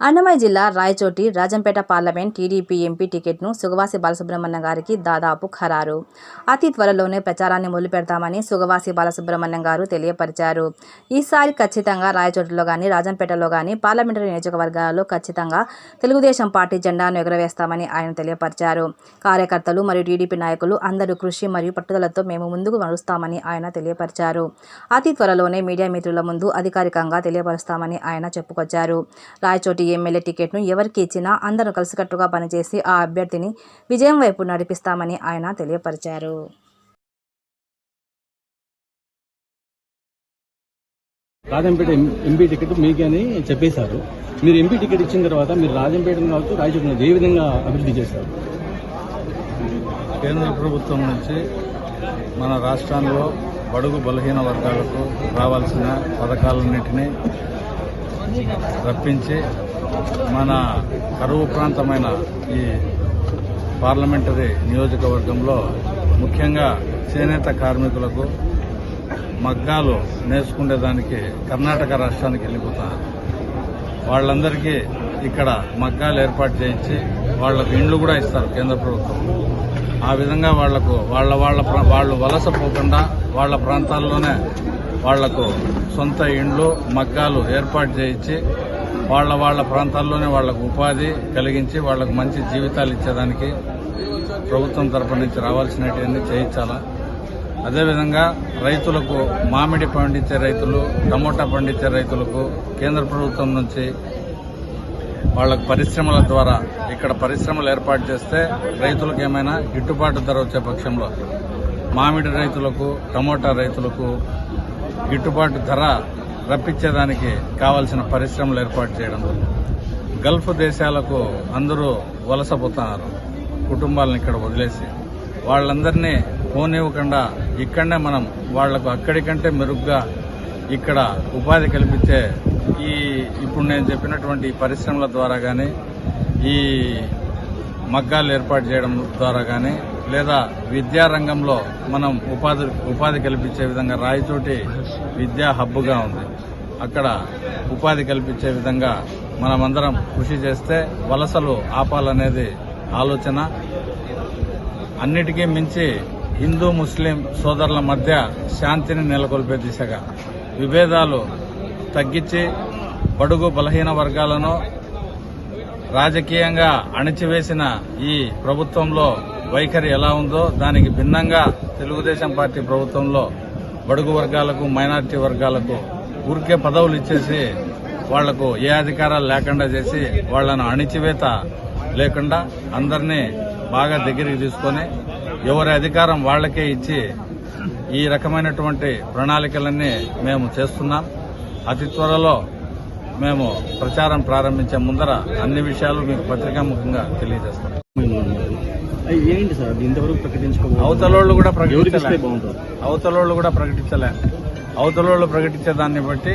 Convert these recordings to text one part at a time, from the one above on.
అన్నమయ్య జిల్లా Rayachoti Rajampet parliament TDP MP టికెట్ను Sugavasi Balasubrahmanyam గారికి దాదాపు ఖరారు. అతి త్వరలోనే ప్రచారాన్ని మొదలు పెడతామని సుగవాసి బాలసుబ్రహ్మణ్యం గారు తెలియపరిచారు. ఈసారి ఖచ్చితంగా రాయచోటిలో కానీ రాజంపేటలో కానీ పార్లమెంటరీ నియోజకవర్గాల్లో ఖచ్చితంగా తెలుగుదేశం పార్టీ జెండాను ఎగురవేస్తామని ఆయన తెలియపరిచారు. కార్యకర్తలు మరియు టీడీపీ నాయకులు అందరూ కృషి మరియు పట్టుదలతో మేము ముందుకు నడుస్తామని ఆయన తెలియపరిచారు. అతి త్వరలోనే మీడియా మిత్రుల ముందు అధికారికంగా తెలియపరుస్తామని ఆయన చెప్పుకొచ్చారు. రాయచోటి ఎమ్మెల్యే టికెట్ను ఎవరికి ఇచ్చినా అందరూ కలిసికట్టుగా పనిచేసి ఆ అభ్యర్థిని విజయం వైపు నడిపిస్తామని ఆయన తెలియపరిచారు. రాజంపేట ఎంపీ టికెట్ మీకే అని చెప్పేశారు. మీరు ఎంపీ టికెట్ ఇచ్చిన తర్వాత మీరు రాజంపేటను కావచ్చు రాయచోటిని ఏ విధంగా అభివృద్ధి చేశారు? కేంద్ర ప్రభుత్వం నుంచి మన రాష్ట్రంలో బడుగు బలహీన వర్గాలకు రావాల్సిన పథకాలన్నింటినీ రప్పించి మన కరువు ప్రాంతమైన ఈ పార్లమెంటరీ నియోజకవర్గంలో ముఖ్యంగా చేనేత కార్మికులకు మగ్గాలు నేర్చుకునేదానికి కర్ణాటక రాష్ట్రానికి వెళ్ళిపోతారు వాళ్ళందరికీ ఇక్కడ మగ్గాలు ఏర్పాటు చేయించి వాళ్ళకు ఇండ్లు కూడా ఇస్తారు కేంద్ర ప్రభుత్వం. ఆ విధంగా వాళ్ళకు వాళ్ళ వాళ్ళ వాళ్ళు వలస పోకుండా వాళ్ళ ప్రాంతాల్లోనే వాళ్ళకు సొంత ఇండ్లు మగ్గాలు ఏర్పాటు చేయించి వాళ్ళ వాళ్ళ ప్రాంతాల్లోనే వాళ్ళకు ఉపాధి కలిగించి వాళ్ళకు మంచి జీవితాలు ఇచ్చేదానికి ప్రభుత్వం తరపు నుంచి రావాల్సినటువంటి చేయించాలా. అదేవిధంగా రైతులకు మామిడి పండించే రైతులు టమోటా పండించే రైతులకు కేంద్ర ప్రభుత్వం నుంచి వాళ్ళకు పరిశ్రమల ద్వారా ఇక్కడ పరిశ్రమలు ఏర్పాటు చేస్తే రైతులకు ఏమైనా గిట్టుబాటు ధర వచ్చే పక్షంలో మామిడి రైతులకు టమోటా రైతులకు గిట్టుబాటు ధర రప్పించేదానికి కావాల్సిన పరిశ్రమలు ఏర్పాటు చేయడం గల్ఫ్ దేశాలకు అందరూ వలసపోతున్నారు కుటుంబాలను ఇక్కడ వదిలేసి వాళ్ళందరినీ పోనివ్వకుండా ఇక్కడనే మనం వాళ్ళకు అక్కడికంటే మెరుగ్గా ఇక్కడ ఉపాధి కల్పించే ఈ ఇప్పుడు నేను చెప్పినటువంటి పరిశ్రమల ద్వారా కానీ ఈ మగ్గాలు ఏర్పాటు చేయడం ద్వారా కానీ లేదా విద్యారంగంలో మనం ఉపాధి ఉపాధి కల్పించే విధంగా రాయచోటి విద్యా హబ్గా ఉంది. అక్కడ ఉపాధి కల్పించే విధంగా మనమందరం కృషి చేస్తే వలసలు ఆపాలనేది ఆలోచన. అన్నిటికీ మించి హిందూ ముస్లిం సోదరుల మధ్య శాంతిని నెలకొల్పే దిశగా విభేదాలు తగ్గించి బడుగు బలహీన వర్గాలను రాజకీయంగా అణిచివేసిన ఈ ప్రభుత్వంలో వైఖరి ఎలా ఉందో దానికి భిన్నంగా తెలుగుదేశం పార్టీ ప్రభుత్వంలో బడుగు వర్గాలకు మైనారిటీ వర్గాలకు ఊరికే పదవులు ఇచ్చేసి వాళ్ళకు ఏ అధికారాలు లేకుండా చేసి వాళ్ళను అణిచివేత లేకుండా అందరినీ బాగా దగ్గరికి తీసుకొని ఎవరి అధికారం వాళ్ళకే ఇచ్చి ఈ రకమైనటువంటి ప్రణాళికలన్నీ మేము చేస్తున్నాం. అతి త్వరలో మేము ప్రచారం ప్రారంభించే ముందర అన్ని విషయాలు మీకు పత్రికాముఖంగా తెలియజేస్తాం. ఏంటి సార్? ఇంతవరకు ప్రకటించుకోవాలి అవతలోళ్ళు కూడా ప్రకటించలే. అవతలోళ్ళు కూడా ప్రకటించలే. అవతలోళ్ళు ప్రకటించే దాన్ని బట్టి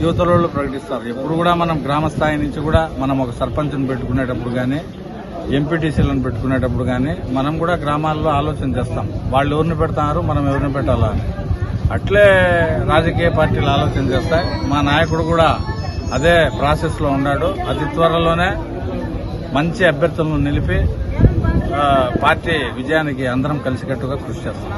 యువతలోళ్ళు ప్రకటిస్తారు. ఎప్పుడు కూడా మనం గ్రామ స్థాయి నుంచి కూడా మనం ఒక సర్పంచ్ను పెట్టుకునేటప్పుడు కానీ ఎంపీటీసీలను పెట్టుకునేటప్పుడు కానీ మనం కూడా గ్రామాల్లో ఆలోచన చేస్తాం. వాళ్ళు ఎవరిని పెడతారు మనం ఎవరిని పెట్టాలా అట్లే రాజకీయ పార్టీలు ఆలోచన చేస్తాయి. మా నాయకుడు కూడా అదే ప్రాసెస్లో ఉన్నాడు. అతి త్వరలోనే మంచి అభ్యర్థులను నిలిపి పార్టీ విజయానికి అందరం కలిసికట్టుగా కృషి చేస్తాం.